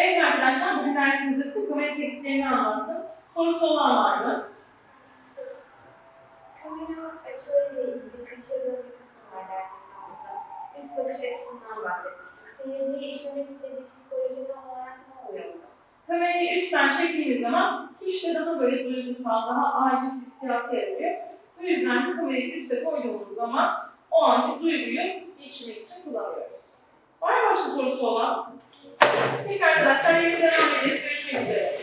Evet arkadaşlar bugün dersimizde kamera tekniklerini anlattım. Sorusu olan var mı? Kamera açılarıyla ilgili kaçırdığım bir kısım var dersimizde. Üst bakış açısından bahsetmiştik. Seyirciye işlemek istediği psikoloji tam olarak ne oluyor? Kamerayı üstten çektiğimiz zaman kişide daha böyle duygusal, daha aciz hissiyatı yaratıyor. Bu yüzden de kamerayı üste koyduğumuz zaman o anki duyguyu geçirmek için kullanıyoruz. Var mı başka sorusu olan? Peki arkadaşlar yeni devam edeceğiz. Görüşmek üzere.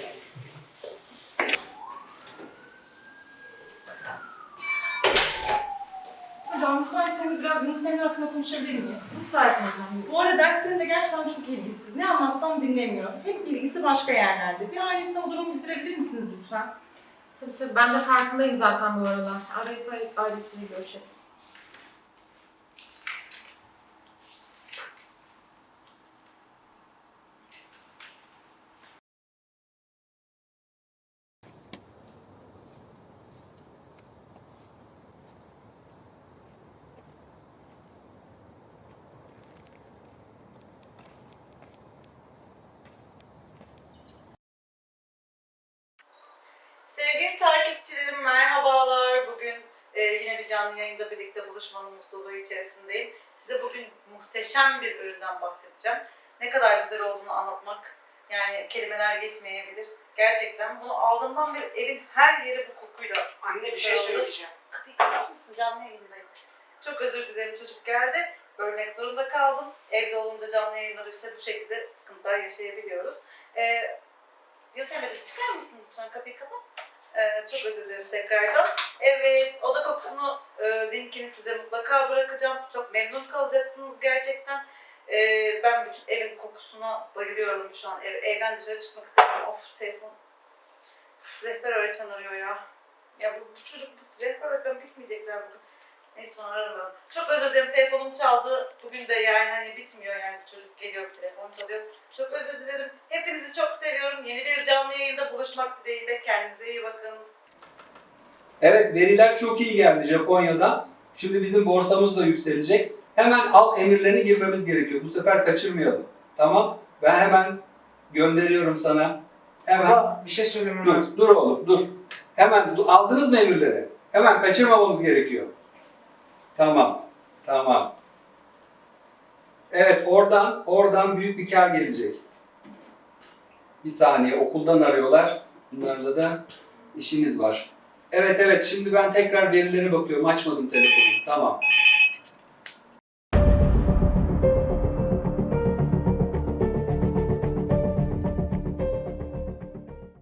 Hocam müsaitseniz biraz Yunus Emre hakkında konuşabilir miyiz? Müsait hocam. Bu arada derslerinde gerçekten çok ilgisiz. Ne anlatsam dinlemiyor. Hep ilgisi başka yerlerde. Bir ailesine o durumu bitirebilir misiniz lütfen? Tabii tabii ben de farkındayım zaten bu aralar. Arayıp arayıp ailesiyle görüşelim. Sevgili takipçilerim merhabalar. Bugün e, yine bir canlı yayında birlikte buluşmanın mutluluğu içerisindeyim. Size bugün muhteşem bir üründen bahsedeceğim. Ne kadar güzel olduğunu anlatmak yani kelimeler yetmeyebilir. Gerçekten bunu aldığımdan beri evin her yeri bu kokuyla. Anne bir şey söyleyeceğim. Kapıyı kapatır mısın? Canlı yayındayım. Çok özür dilerim çocuk geldi. Bölmek zorunda kaldım. Evde olunca canlı yayınları işte bu şekilde sıkıntılar yaşayabiliyoruz. Ee, Yusuf Emre'ciğim çıkar mısın lütfen kapıyı kapat. Ee, çok özür dilerim tekrardan. Evet, oda kokusunu e, linkini size mutlaka bırakacağım. Çok memnun kalacaksınız gerçekten. Ee, ben bütün evin kokusuna bayılıyorum şu an. Ev, evden dışarı çıkmak istemiyorum. Of telefon. Rehber öğretmen arıyor ya. Ya bu, bu çocuk, bu rehber öğretmen bitmeyecekler bugün. Neyse ararım ben. Çok özür dilerim telefonum çaldı. Bugün de yani hani bitmiyor yani çocuk geliyor telefon çalıyor. Çok özür dilerim. Hepinizi çok seviyorum. Yeni bir canlı buluşmak dileğiyle. Kendinize iyi bakın. Evet veriler çok iyi geldi Japonya'dan. Şimdi bizim borsamız da yükselecek. Hemen al emirlerini girmemiz gerekiyor. Bu sefer kaçırmayalım. Tamam? Ben hemen gönderiyorum sana. Hemen. Baba bir şey söylemem lazım. Dur, dur oğlum, dur. Hemen aldınız mı emirleri? Hemen kaçırmamamız gerekiyor. Tamam, tamam. Evet, oradan oradan büyük bir kar gelecek. Bir saniye, okuldan arıyorlar. Bunlarla da işimiz var. Evet evet, şimdi ben tekrar verilere bakıyorum. Açmadım telefonu. Tamam.